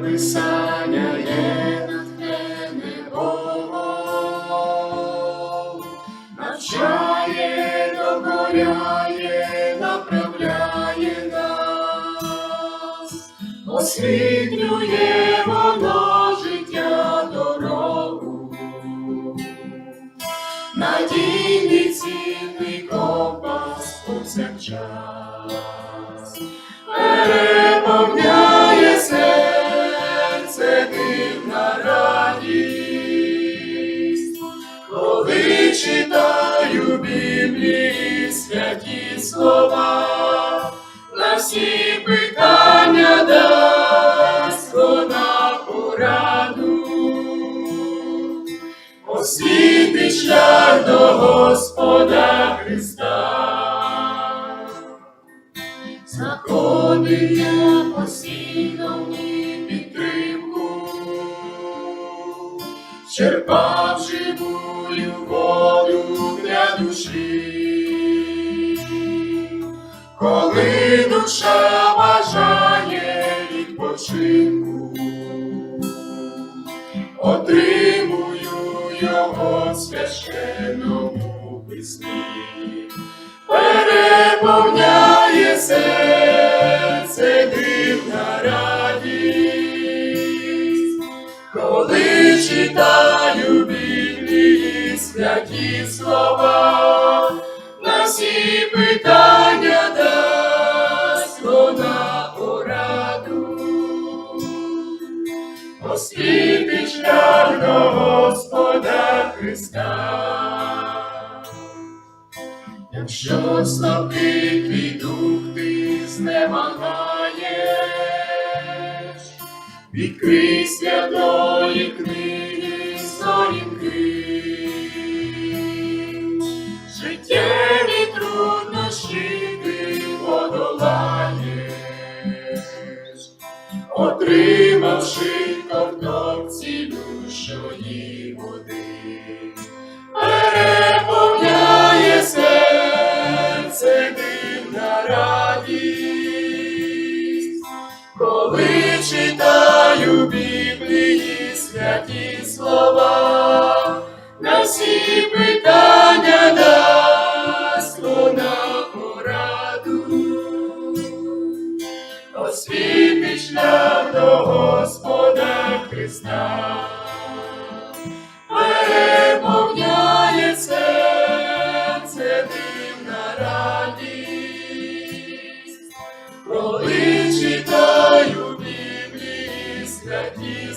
Писання є натхнене Богом, навчає, догоряє, направляє нас, освітлює. Читаю Біблії святі слова, на всі питання дасть вона пораду, освіти шлях до Господа Христа. Знаходив я постійно підтримку, черпав живую воду душі, коли душа бажає відпочинку, отримую його священному письмі. Переповняє серце дивна радість, коли читаю святі слова, Господа Христа. Якщо слабкий твій дух ти знемагаєш, відкрий святої книги сторінки, життєві труднощі ти подолаєш, отримавши ковток коли читаю Біблії святі слова, на всі питання дасть вона пораду, освітить шлях до Господа Христа. Переповняє серце дивна радість, Біблії